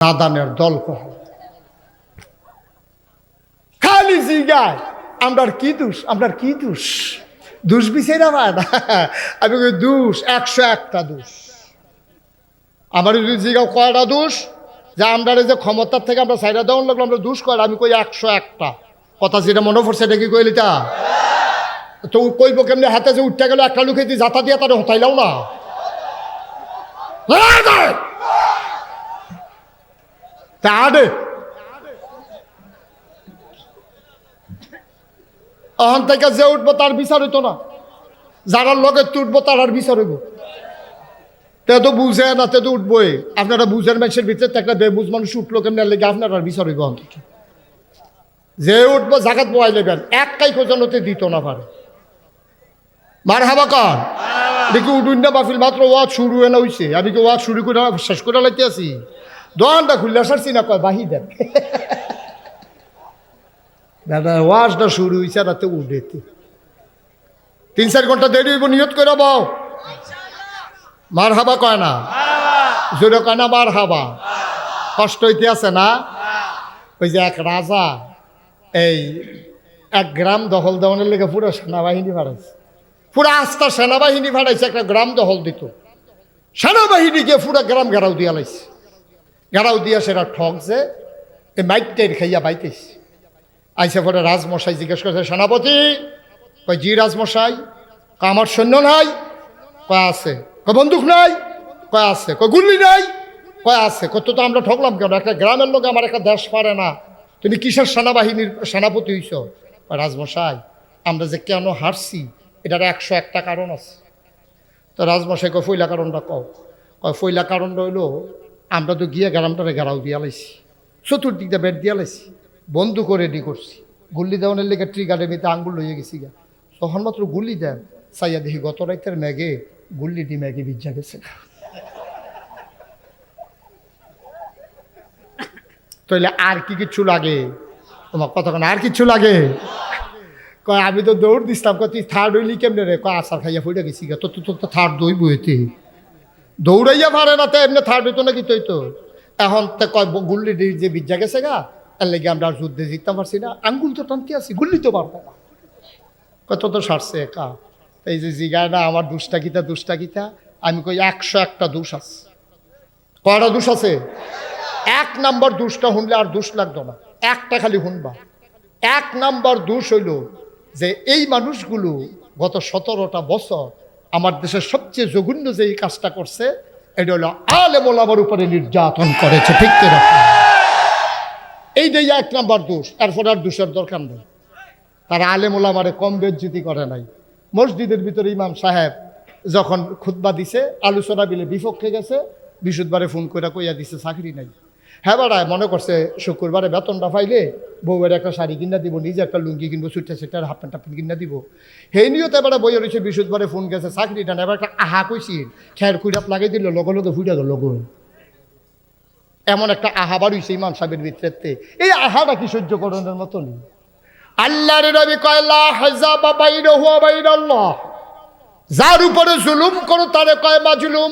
নাদানের দল কহ খালি জিগায়, আমরার কি দোষ? আমরার কি দোষ? দোষ বিচারা পায় না। আমি কই, দোষ, একশো একটা দোষ। আমার যদি জিগাও, কয়টা দোষ? যে আমরা যে ক্ষমতার থেকে আমরা সাইডা দেওয়ার লাগল, আমরা দোষ কয়টা? আমি কই, একশো একটা। কথা যেটা মনে পড়ছে, এটা কি কইলি তা তো কইব কেমনি, হাতে যে উঠতে গেল, একটা লুকে যাতা দিয়ে তার হতাইলাও না! তা অহন থেকে যে উঠবো তার বিচার হইতো না। যারা লগে তুটবো তার আর বিচার হইব। তে তো বুঝে না, তে তো উঠবোই। আপনারা বুঝের মানুষের ভিতরে একটা বেবুজ মানুষ উঠল কেমনি, লেগে আপনার আর বিচার হইব অন্তত। যে উঠবো জাগাত বয়াই লেবেন এক কাই পর্যন্ত দিত না পারে। মার হাবা কন দেখি উঠুন না বাফিল, মাত্র ওয়াজ শুরু হয়ে না হইছে। আমি কি ওয়াজ শুরু করে শেষ করে লাইতে আছি? দোকানটা খুললে সারছি না কয়, বাহি দেন দাদা, ওয়াজটা শুরু হয়েছে রাতে উঠেতে। তিন চার ঘণ্টা দেরি হইব, নিয়ত করে বাও মার হাবা কয় না? জোরে কয় না মার হাবা কষ্ট হইতে আছে না? ওই যে এক রাজা, এই এক গ্রাম দখল দেওয়ানের লেগে পুরো সেনাবাহিনী ভাড়াইছে পুরো আস্থা সেনাবাহিনী ভাড়াইছে একটা গ্রাম দখল দিত। সেনাবাহিনী গিয়ে পুরো গ্রাম ঘেরাও দিয়া লাইছে। ঘেরাও দিয়া সেটা ঠকছে এই মাইকটাই খাইয়া বাইতেছে আইসে পরে রাজমশাই জিজ্ঞেস করছে সেনাপতি কয় জি রাজমশাই কয় আমার সৈন্য নাই কয় আছে কয় বন্দুক নাই কয় আছে কয় গুল্লি নাই কয় আছে কত তো আমরা ঠকলাম কেন একটা গ্রামের লোক আমার একটা দেশ পারে না তুমি কিসের সেনাবাহিনীর সেনাপতি হইছ রাজমশাই আমরা যে কেন হারছি এটার একশো একটা কারণ আছে তো রাজমশাই কয় ফইলা কারণটা কও কয় ফইলা কারণটা হইল আমরা তো গিয়ে গ্রামটারে গেরাও দিয়া লাইছি চতুর্দিক দিয়ে বেড দিয়া লাইছি, বন্ধু করে রেডি করছি। গুল্লি দেওয়ানের লেগে ট্রিগারের ভিতরে আঙ্গুল লইয়ে গেছি গা। তখন মাত্র গুল্লি দেন সাইয়া দেখি গত রাইতের ম্যাগে গুল্লিটি ম্যাগে বিজ্জা গেছে তাইলে আর কি কিচ্ছু লাগে? তোমার কতক্ষণ আর কিচ্ছু লাগে? কয়, আমি তো দৌড় দিছিলাম, কয় থার্ড হইলি কেমনে রে? কয় আসার খাইয়া ফুটে গেছি গা। তো তো থার্ড দই বইতে দৌড়াইয়া পারে না তো এমনি থার্ড হইতো না কি তুই তো। এখন তো কয় গুল্লি যে বিজ্জা গেছে গা, এর লেগে আমরা যুদ্ধে জিততে পারছি না। আঙ্গুল তো টানতে আছি, গুল্লি তো পারব না। কত তো সারছে একা। এই যে জিগায় না, আমার দুষ্টা কিতা দুষ্টা কিতা আমি কই একশো একটা দোষ আছে। কয়টা দোষ আছে? এক নাম্বার দুষটা শুনলে আর দোষ লাগতো না। একটা খালি শুনবা। এক নাম্বার দোষ হইল যে এই মানুষগুলো গত সতেরোটা বছর আমার দেশের সবচেয়ে জঘন্য যে এই কাজটা করছে, এটা হলো আলেম ওলামার উপরে নির্যাতন করেছে, ঠিক কিনা? এইটাই এক নাম্বার দোষ এরপর আর দোষের দরকার নেই। তারা আলেম ওলামারে কম বেজ্জিতি করে নাই। মসজিদের ভিতরে ইমাম সাহেব যখন খুতবা দিছে, আলোচনা বিলে বিপক্ষে গেছে, বিশুদ্ধবারে ফোন করে কইয়া দিছে, চাকরি নাই। হ্যাঁ বাড়ায় মনে করছে শুক্রবারে বেতনটা পাইলে বউয়ের একটা শাড়ি কিনা দিব, নিজে একটা লুঙ্গি কিনবো সুটটা সেটার হাফ প্যান্ট, হাফ কিনা দিব। সেই নিয়েও তো এবারে বইয়ে রয়েছে বিশুদ্ধবারে ফোন গেছে, চাকরিটা না এবার একটা আহা কইছি। খের কুড়াত লাগাই দিল, লগে লগে ফুটে গেল লগো এমন একটা আহা বাড়িছে ইমাম সাহেবের ভিতরে এই আহাটা কি সহ্য করণের মতন আল্লাহর নবী কয়লা হাজা বাইরে হুয়া বাইরে যার উপরে জুলুম করো, তারে কয়, মাজলুম।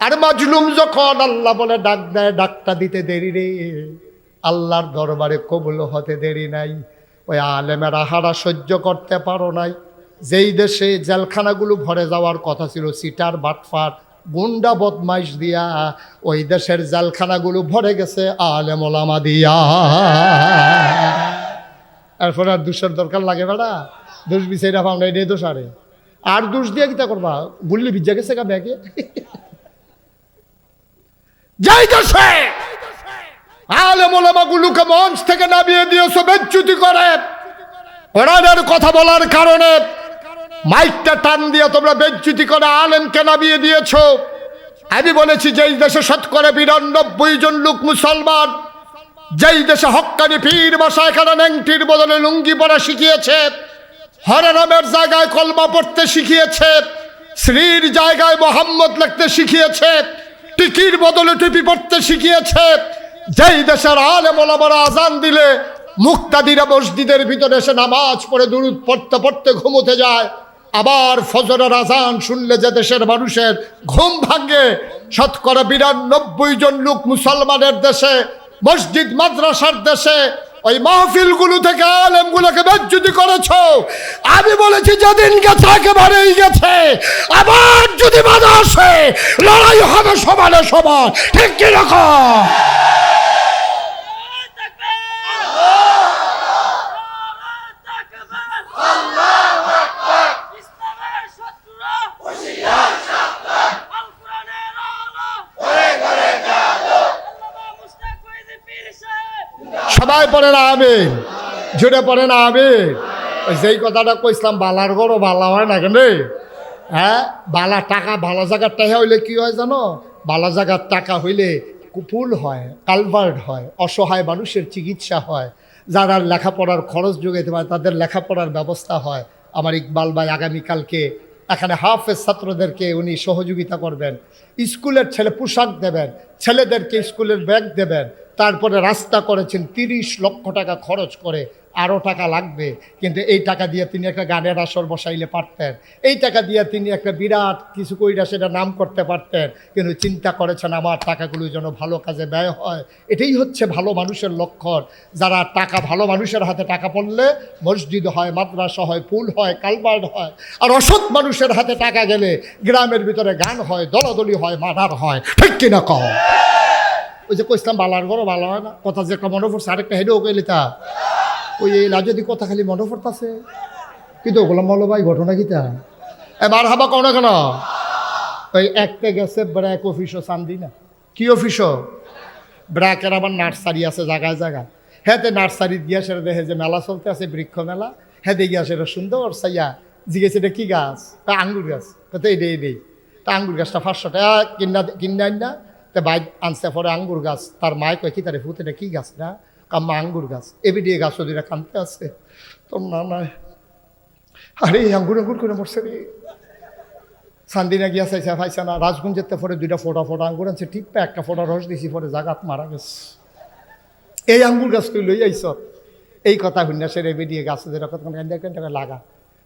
আর মাজলুম যখন আল্লাহ বলে, ডাক দেয়, ডাকটা দিতে দেরি রে। আল্লাহর দরবারে কবুল হতে দেরি নাই। ওই আলেমের আহারা সহ্য করতে পারো নাই। যেই দেশে জেলখানাগুলো ভরে যাওয়ার কথা ছিল, সিটার, বাটফার, গুন্ডা বদমাইশ দিয়া ওই দেশের জেলখানাগুলো ভরে গেছে আলেম ওলামা দিয়া। এরপর আর দুষের দরকার লাগে বেড়া। দোষ বিচাইরা পাও না দোষ আরে। আর দোষ দিয়ে কিতা করবা? গুল্লি ভিজা গেছে গা ব্যাগে। যাই দেশে আলেম ওলামাগুলোকে মঞ্চ থেকে নামিয়ে দিয়েছ বেচ্যুতি করে। কোরআনের কথা বলার কারণে মাইকটা টান দিয়ে তোমরা বেজ্জুতি করে আলেমকে নামিয়ে দিয়েছ। আমি বলেছি, যেই দেশে শতকরে বিরানব্বই জন লোক মুসলমান, যেই দেশে হক্কানি পীর বসায় এখানে ন্যাংটির বদলে লুঙ্গি পরা শিখিয়েছে হরনামের জায়গায় কলমা পড়তে শিখিয়েছে শ্রীর জায়গায় মোহাম্মদ লিখতে শিখিয়েছে টিকির বদলে টুপি পড়তে শিখিয়েছে। যেই দেশের আলে মোলামারা আজান দিলে মুক্তাদিরা মসজিদের ভিতরে এসে নামাজ পড়ে, দুরুদ পড়তে পড়তে ঘুমোতে যায়। আবার ফজরের আজান শুনলে যে দেশের মানুষের ঘুম ভাঙে। শতকরা বিরানব্বই জন লোক মুসলমানের দেশে, মসজিদ, মাদ্রাসার দেশে ওই মাহফিলগুলো থেকে আলেমগুলোকে বেজ্জুতি করেছ। আমি বলেছি, যেদিন গেছে একেবারেই গেছে। আবার যদি বাধা আসে, লড়াই হবে সমানে সমান ঠিক কীরকম ইসলামের শত্রুরা আল কোরআনের আলো আল্লামা মুস্তাক ফৈজি পীর সাহেব সবাই পড়ে না আমিন জুড়ে পড়ে না ওই যেই কথাটা কইছিলাম, বালার গরো বালা হয় না কেন? হ্যাঁ? বালা টাকা ভালো জায়গার টাকা হইলে কি হয় জানো? ভালো জায়গার টাকা হইলে কুপুল হয়, কালভার্ট হয়, অসহায় মানুষের চিকিৎসা হয়। যারা লেখাপড়ার খরচ যোগাইতে পারে, তাদের লেখাপড়ার ব্যবস্থা হয়। আমার ইকবাল ভাই আগামীকালকে এখানে হাফেজ ছাত্রদেরকে উনি সহযোগিতা করবেন। স্কুলের ছেলে পোশাক দেবেন, ছেলেদেরকে স্কুলের ব্যাগ দেবেন, তারপরে রাস্তা করেছেন তিরিশ লক্ষ টাকা খরচ করে আরও টাকা লাগবে, কিন্তু এই টাকা দিয়ে তিনি একটা গানের আসর বসাইলে পারতেন। এই টাকা দিয়ে তিনি একটা বিরাট কিছু কইরা সেটা নাম করতে পারতেন, কিন্তু চিন্তা করেছেন আমার টাকাগুলো যেন ভালো কাজে ব্যয় হয়। এটাই হচ্ছে ভালো মানুষের লক্ষণ। যারা টাকা, ভালো মানুষের হাতে টাকা পড়লে মসজিদ হয়, মাদ্রাসা হয়, পুল হয়, কালবার্ড হয়, আর অসৎ মানুষের হাতে টাকা গেলে গ্রামের ভিতরে গান হয়, দলাদলি হয়, মার্ডার হয়। ঠিক কিনা কম ওই যে কইসলাম বালার গরো ভালো হয় না। কথা যে মনে পড়ছে, আরেকটা হেডেও কইলি তা। ওই এই যদি কথা খালি মনে পড়তাছে। কিন্তু ওগুলো মলো ভাই ঘটনা কিতা এবার হাবা কোন কেন? ওই একটা গেছে, ব্র্যাক অফিসও চান্দি না। কি অফিসও? ব্র্যাকের আবার নার্সারি আছে জায়গায় জায়গায়। হ্যাঁ নার্সারি গিয়া সেটা দেখে যে মেলা চলতে আছে, বৃক্ষ মেলা। হ্যাঁ গিয়া সেটা সুন্দর সাইয়া জিজ্ঞেস এটা কি গাছ? তা আঙ্গুর গাছ। তো এই দেই দেই। তা আঙ্গুর গাছটা পাঁচশো টাকা কিনা, কিনে না। তা বাইক আনছে পরে আঙ্গুর গাছ। তার মায় কয়, কি তারে ফুতে, এটা কি গাছ না কাম্মা আঙ্গুর গাছ এবি দিয়ে গাছ ওদিকে কানতে আছে। তোর না নয় আরে আঙ্গুর আঙ্গুর করে মরছে রে। সান্দিনা গিয়া চাইছে, পাইছে না। রাজগঞ্জের পরে দুইটা ফোটা ফোটা আঙ্গুর আনছে। ঠিক পা একটা ফোটা রস দিছি, পরে জাগাত মারা গেছে। এই আঙ্গুর গাছ তুই লই আইস এই কথা শুনিয়া সে এবিডিয়ে গাছ যেরকম টাকা লাগা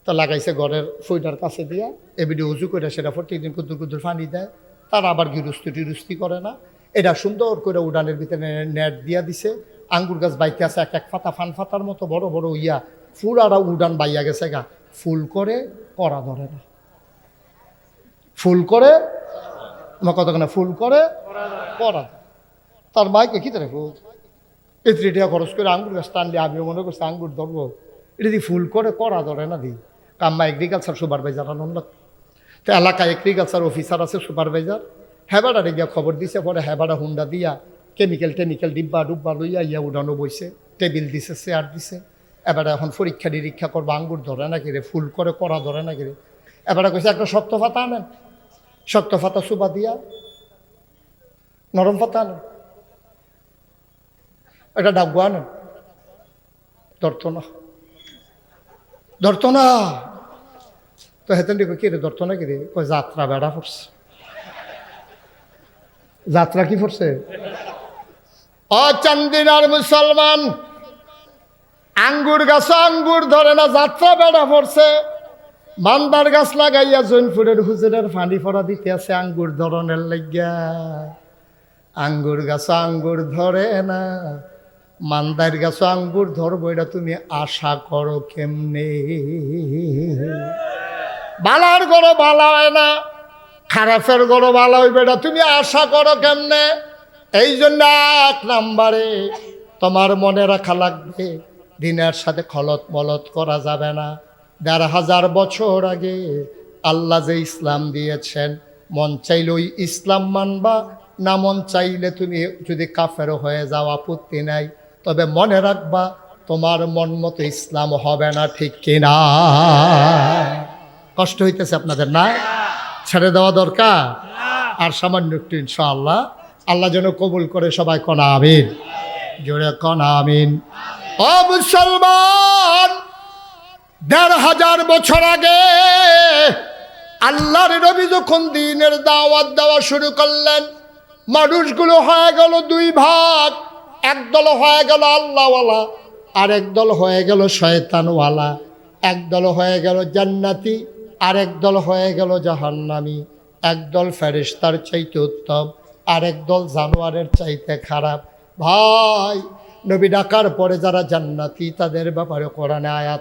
তো লাগাইছে ঘরের ফইটার কাছে দিয়া। এবিডি উজু করে সেটা প্রত্যেকদিন কুদুর কুদুর পানি দেয়। তার আবার গিরুস্তি টিরুস্তি করে না। এটা সুন্দর করে উড়ানের ভিতরে নেট দিয়া দিছে। আঙ্গুর গাছ বাইতে আছে, এক এক ফাতা ফান ফাতার মতো বড় বড় ইয়া। ফুল আর উডান বাইয়া গেছে গা। ফুল করে, করা ধরে না। ফুল করে আমার কতক্ষণে ফুল করে পড়া তার মাইকে কি তারে ফুল? খরচ করে আঙ্গুর গাছ টানলে আমিও মনে করছি আঙ্গুর ধরবো। এটা দিয়ে ফুল করে, করা ধরে না দি। কাম্মা এগ্রিকালচার সুপারভাইজার আনন্দ তো এলাকায় এগ্রিকালচার অফিসার আছে সুপারভাইজার হ্যাবাডা গিয়া খবর দিছে, পরে হ্যাবাডা হুন্ডা দিয়া কেমিক্যাল টেমিক্যাল ডিব্বা ডুব্বা লইয়া ইয়া উড়ানো বইছে, টেবিল দিছে, চেয়ার দিছে। এবারে এখন পরীক্ষা নিরীক্ষা করব, আঙ্গুর ধরে নাকি রে ফুল করে করা ধরে নাকি রে এবারে কইছে, একটা শক্ত ফাতা আনেন। শক্ত ফাতা সুবা দিয়া নরম ফাতা আনেন। একটা ডাব্বু আনেন। ধরতো না। ধরতো না। তো হেতেন দিকে কি রে, ধরতো না কি রে যাত্রা বেড়া পড়ছে। যাত্রা কি পড়ছে? ও চান্দিনার মুসলমান। আঙ্গুর গাছ আঙ্গুর ধরে না, যাত্রা বেড়া পড়ছে। মান্দার গাছ লাগাইয়া জৈনপুরের হুজুরের ফানি ফড়া দিতে আছে আঙ্গুর ধরনের লাগিয়া। আঙ্গুর গাছ আঙ্গুর ধরে না, মান্দার গাছ আঙ্গুর ধরবো, এটা তুমি আশা করো কেমনে? বালার গরো বালা হয় না, খারাপের গরো বালা হইবে, এটা তুমি আশা করো কেমনে? এই জন্য এক নাম্বারে তোমার মনে রাখা লাগবে, দিনের সাথে খলত মলত করা যাবে না। দেড় হাজার বছর আগে আল্লাহ যে ইসলাম দিয়েছেন, মন চাইলে ওই ইসলাম মানবা, না মন চাইলে তুমি যদি কাফের হয়ে যাও, আপত্তি নাই। তবে মনে রাখবা, তোমার মন মতো ইসলাম হবে না, ঠিক কিনা কষ্ট হইতেছে আপনাদের, না? ছেড়ে দেওয়া দরকার? আর সামান্য একটু, ইনশাআল্লাহ। আল্লাহ যেন কবুল করে সবাই কনা, আমিন। জোরে কনা, আমিন। ও মুসলমান, দেড় হাজার বছর আগে আল্লাহর নবী যখন দিনের দাওয়াত দেওয়া শুরু করলেন, মানুষগুলো হয়ে গেল দুই ভাগ। একদল হয়ে গেল আল্লাহওয়ালা আর একদল হয়ে গেল শয়তানওয়ালা। একদল হয়ে গেল জান্নাতি, আরেক দল হয়ে গেল জাহান্নামি। একদল ফেরেশতার চাইতে উত্তম। আরেক দল জানোয়ারের চাইতে খারাপ। ভাই, নবী ডাকার পরে যারা জান্নাতি, তাদের ব্যাপারে কোরআনে আয়াত